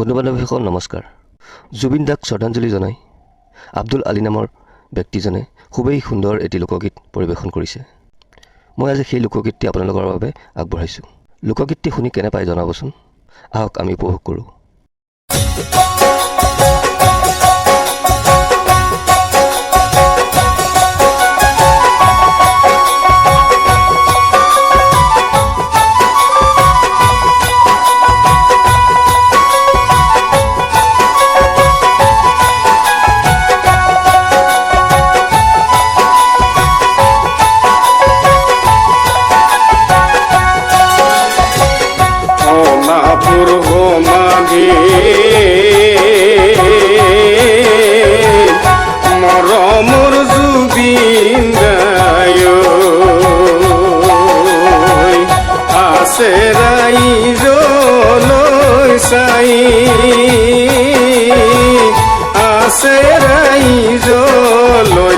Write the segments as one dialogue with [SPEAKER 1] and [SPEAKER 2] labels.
[SPEAKER 1] বন্ধু বান্ধৱীসকল নমস্কাৰ। জুবিন দাক শ্ৰদ্ধাঞ্জলি জনাই আব্দুল আলী নামৰ ব্যক্তিজনে খুবেই সুন্দৰ এটি লোকগীত পৰিৱেশন কৰিছে। মই আজি সেই লোকগীতটি আপোনালোকৰ বাবে আগবঢ়াইছোঁ। লোকগীতটি শুনি কেনে পায় জনাবচোন। আহক আমি উপভোগ কৰোঁ।
[SPEAKER 2] মাঝি মরমর জুবিন আছে রাই জলৈ চাই আছে রাই জলৈ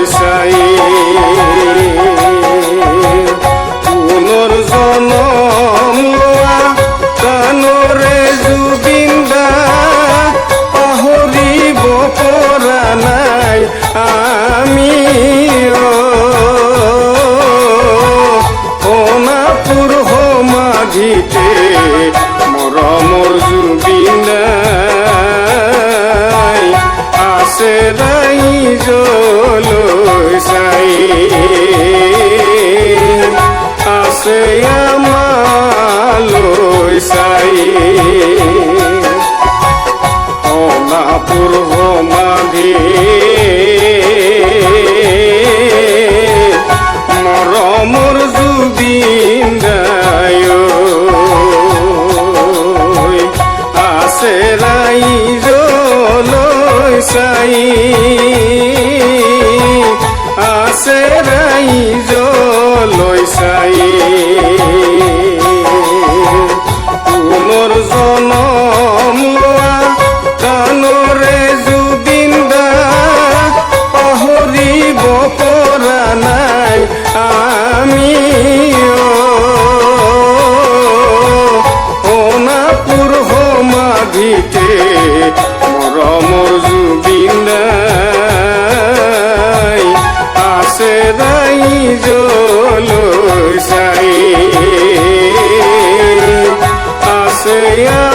[SPEAKER 2] আছে ৰাইজলৈ চাই আছে আমালৈ চাই সোণাপুৰ সমাধি মৰমৰ জুবিন গায় আছে চাই। আছে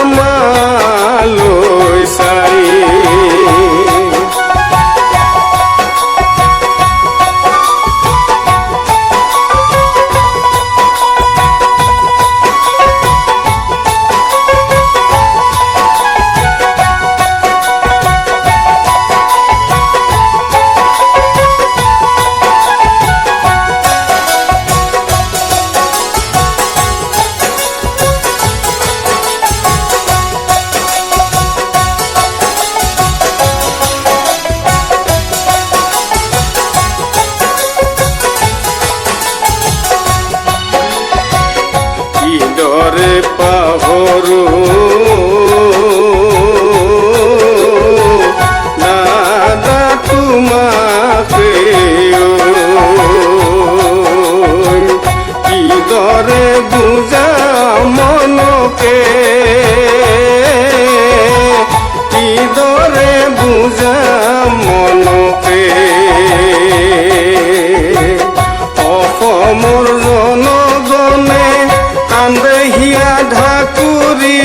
[SPEAKER 2] কান্দহিয়া ঢাকুৰি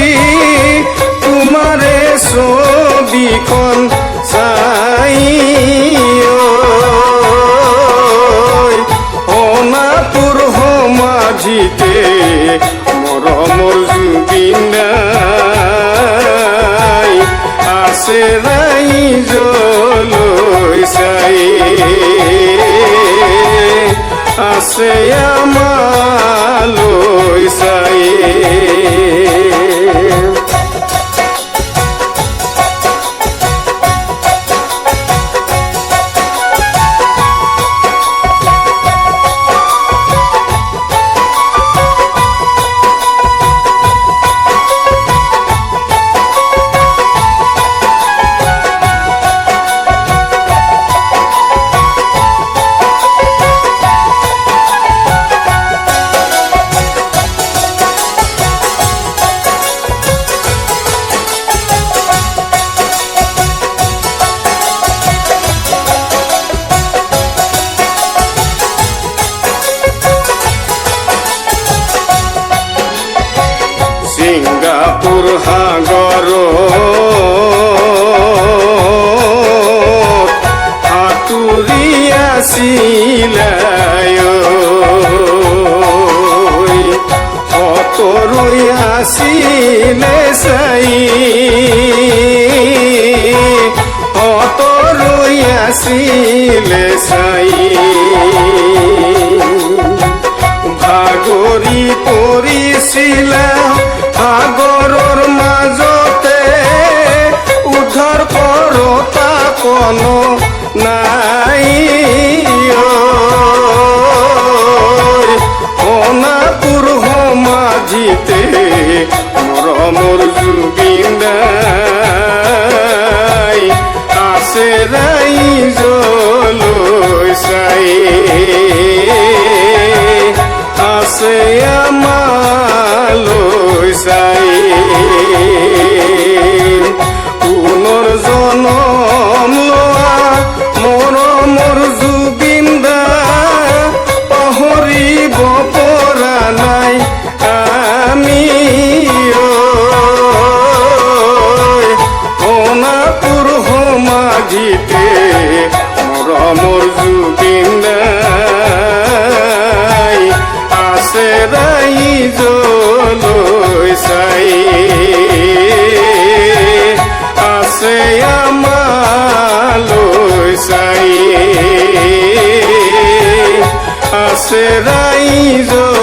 [SPEAKER 2] তোমাৰে ছবিখন চাই সোণাপুৰ সমাধিতে মৰমৰ জুবিনাই আছে ৰাইজলৈ চাই। আছে আমালৈ ছিল সাই। ভাগরি পরিছিলে সাগরর মাজতে উদ্ধার করতা কোনো নাই। অনাপুর সমাজিতে মরমর জুবিন্দা মালো সাই પાસે જો